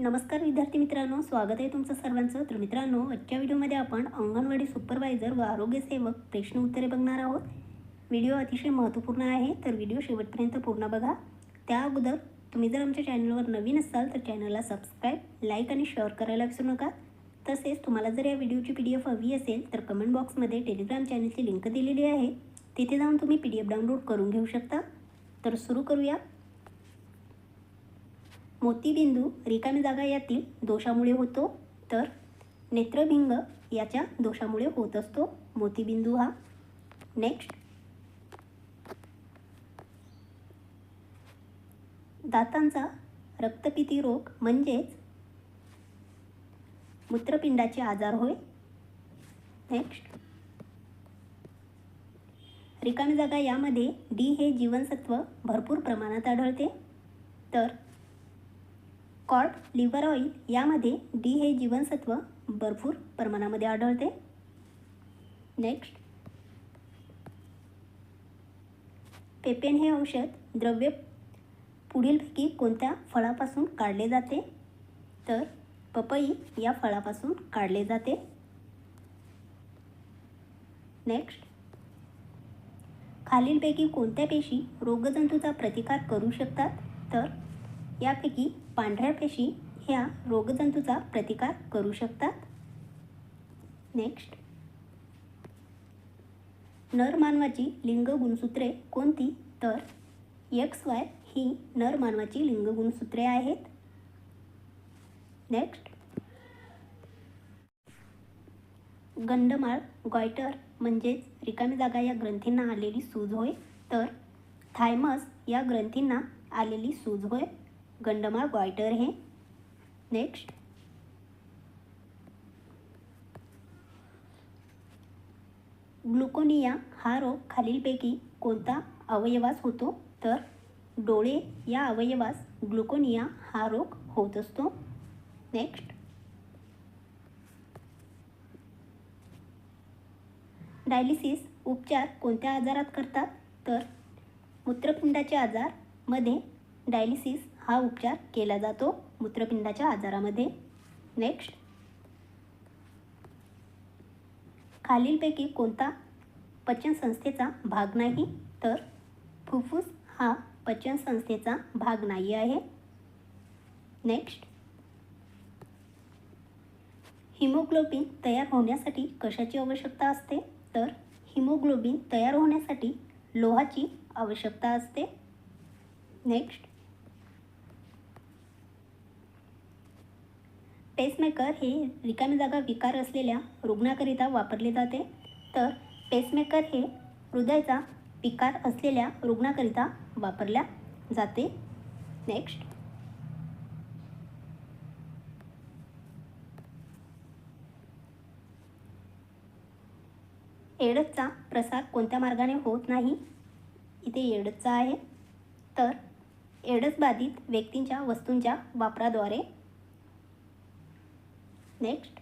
नमस्कार विद्यार्थी मित्रांनो स्वागत आहे तुमचं सर्वांचं. तर मित्रांनो आजच्या व्हिडिओमध्ये आपण अंगणवाडी सुपरवायझर व आरोग्य सेवक प्रश्न उत्तरे बघणार आहोत. व्हिडिओ अतिशय महत्त्वपूर्ण आहे तर व्हिडिओ शेवटपर्यंत पूर्ण बघा. त्या अगोदर तुम्ही जर आमच्या चॅनलवर नवीन असाल तर चॅनलला सबस्क्राईब लाईक आणि शेअर करायला विसरू नका. तसेच तुम्हाला जर या व्हिडिओची पी डी एफ हवी असेल तर कमेंट बॉक्समध्ये टेलिग्राम चॅनलची लिंक दिलेली आहे. तिथे जाऊन तुम्ही पी डी एफ डाउनलोड करून घेऊ शकता. तर सुरू करूया. मोतीबिंदू रिकामी जागा यातील दोषामुळे होतो तर नेत्रभिंग याच्या दोषामुळे होत असतो. मोतीबिंदू हा. नेक्स्ट दातांचा रक्तपिती रोग म्हणजेच मूत्रपिंडाचे आजार होय. नेक्स्ट रिकामी जागा यामध्ये डी हे जीवनसत्व भरपूर प्रमाणात आढळते. तर कॉड लिव्हर ऑइल यामध्ये डी हे जीवनसत्व भरपूर प्रमाणामध्ये आढळते. नेक्स्ट. पेपेन हे औषध द्रव्य पुढीलपैकी कोणत्या फळापासून काढले जाते? तर पपई या फळापासून काढले जाते. नेक्स्ट. खालीलपैकी कोणत्या पेशी रोगजंतूचा प्रतिकार करू शकतात? तर यापैकी पांढऱ्या पेशी ह्या रोगजंतूचा प्रतिकार करू शकतात. नेक्स्ट नर मानवाची लिंग गुणसूत्रे कोणती? तर एक्स वाय ही नर मानवाची लिंग गुणसूत्रे आहेत. नेक्स्ट गंडमाळ गॉयटर म्हणजेच रिकामी जागा या ग्रंथींना आलेली सूज होय. तर थायमस या ग्रंथींना आलेली सूज होय. गंडमाळ गॉयटर हे. नेक्स्ट ग्लुकोनिया हा रोग खालीलपैकी कोणता अवयवास होतो? तर डोळे या अवयवास ग्लुकोनिया हा रोग होत असतो. नेक्स्ट डायलिसिस उपचार कोणत्या आजारात करतात? तर मूत्रपिंडाचे आजारमध्ये डायलिसिस हा उपचार केला जातो मूत्रपिंडाच्या आजारामध्ये. नेक्स्ट खालीलपैकी कोणता पचनसंस्थेचा भाग नाही? तर फुफ्फुस हा पचनसंस्थेचा भाग नाही आहे. नेक्स्ट हिमोग्लोबिन तयार होण्यासाठी कशाची आवश्यकता असते? तर हिमोग्लोबिन तयार होण्यासाठी लोहाची आवश्यकता असते. नेक्स्ट पेसमेकर हे रिकामी जागा विकार असलेल्या रुग्णाकरिता वापरले जाते. तर पेसमेकर हे हृदयाचा विकार असलेल्या रुग्णाकरिता वापरल्या जाते. नेक्स्ट एडसचा प्रसार कोणत्या मार्गाने होत नाही? इथे एडसचा आहे. तर एडस बाधित व्यक्तींच्या वस्तूंच्या वापराद्वारे नेक्स्ट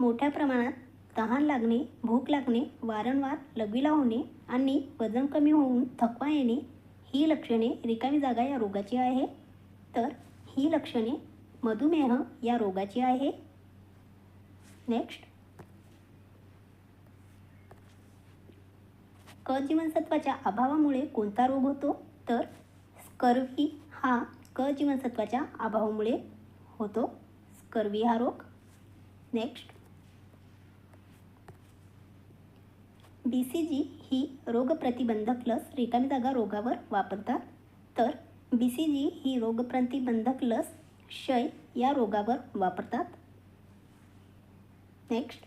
मोठ्या प्रमाणात तहान लागणे भूक लागणे वारंवार लघवीला होणे आणि वजन कमी होऊन थकवा येणे ही लक्षणे रिकामी जागा या रोगाची आहे. तर ही लक्षणे मधुमेह या रोगाची आहे. नेक्स्ट क जीवनसत्वाच्या अभावामुळे कोणता रोग होतो? तर स्कर्वी हा क जीवनसत्वाच्या अभावामुळे होतो. स्कर्वी हा रोग. नेक्स्ट बी सी जी ही रोगप्रतिबंधक लस रिकामी जागा रोगावर वापरतात. तर बी सी जी ही रोगप्रतिबंधक लस क्षय या रोगावर वापरतात. नेक्स्ट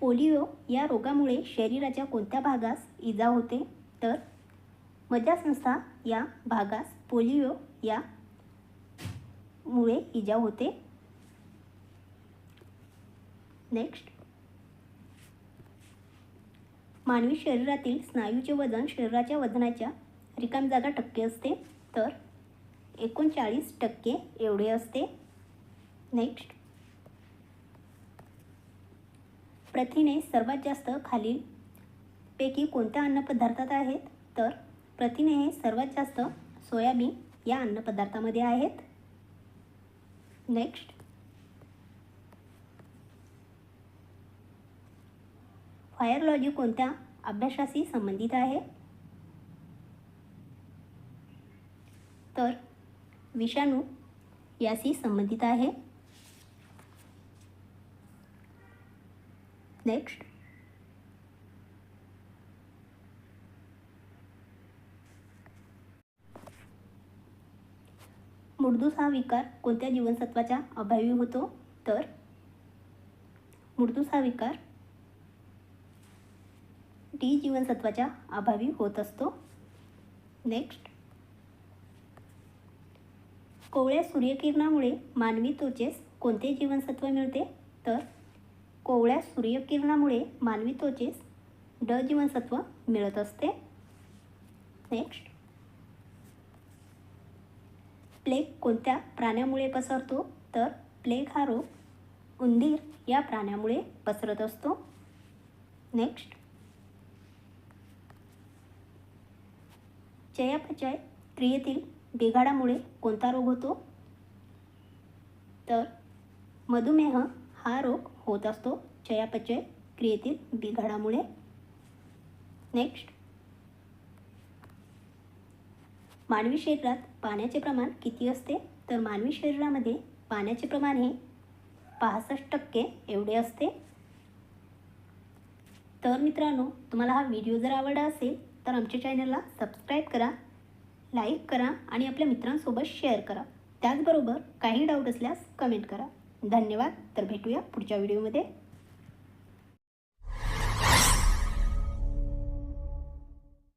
पोलिओ या रोगामुळे शरीराच्या कोणत्या भागास इजा होते? तर मज्जासंस्था या भागास पोलिओ या मुळे इजा होते. नेक्स्ट मानवी शरीरातील स्नायूचे वजन शरीराच्या वजनाच्या रिकाम जागा टक्के असते तर एकोणचाळीस टक्के एवढे असते. नेक्स्ट प्रथिने सर्वात जास्त खालील पैकी कोणत्या अन्नपदार्थात आहेत? तर प्रथिने हे सर्वात जास्त सोयाबीन या अन्नपदार्थामध्ये आहेत. नेक्स्ट फायरलॉजी कोणत्या अभ्यासाशी संबंधित आहे? तर विषाणू याशी संबंधित आहे. नेक्स्ट मुडदूस हा विकार कोणत्या जीवनसत्वाच्या अभावी होतो? तर मुडदूस हा विकार डी जीवनसत्वाच्या अभावी होत असतो. नेक्स्ट. कोवळ्या सूर्यकिरणामुळे मानवी त्वचेस कोणते जीवनसत्व मिळते? तर कोवळ्या सूर्यकिरणामुळे मानवी त्वचेस ड जीवनसत्व मिळत असते. नेक्स्ट. प्लेग कोणत्या प्राण्यामुळे पसरतो? तर प्लेग हा रोग उंदीर या प्राण्यामुळे पसरत असतो. नेक्स्ट चयापचय क्रियेतील बिघाडामुळे कोणता रोग होतो? तर मधुमेह हा रोग होत असतो. चयापचय क्रियेतील बिघाडामुळे. नेक्स्ट मानवी शरीरात पाण्याचे प्रमाण किती असते? तर मानवी शरीरामध्ये पाण्याचे प्रमाण हे पासष्ट टक्के एवढे असते. तर मित्रांनो तुम्हाला हा व्हिडिओ जर आवडला असेल तर आमच्या चॅनलला सबस्क्राईब करा लाईक करा आणि आपल्या मित्रांसोबत शेअर करा. त्याचबरोबर काही डाऊट असल्यास कमेंट करा. धन्यवाद. तर भेटूया पुढच्या व्हिडिओमध्ये.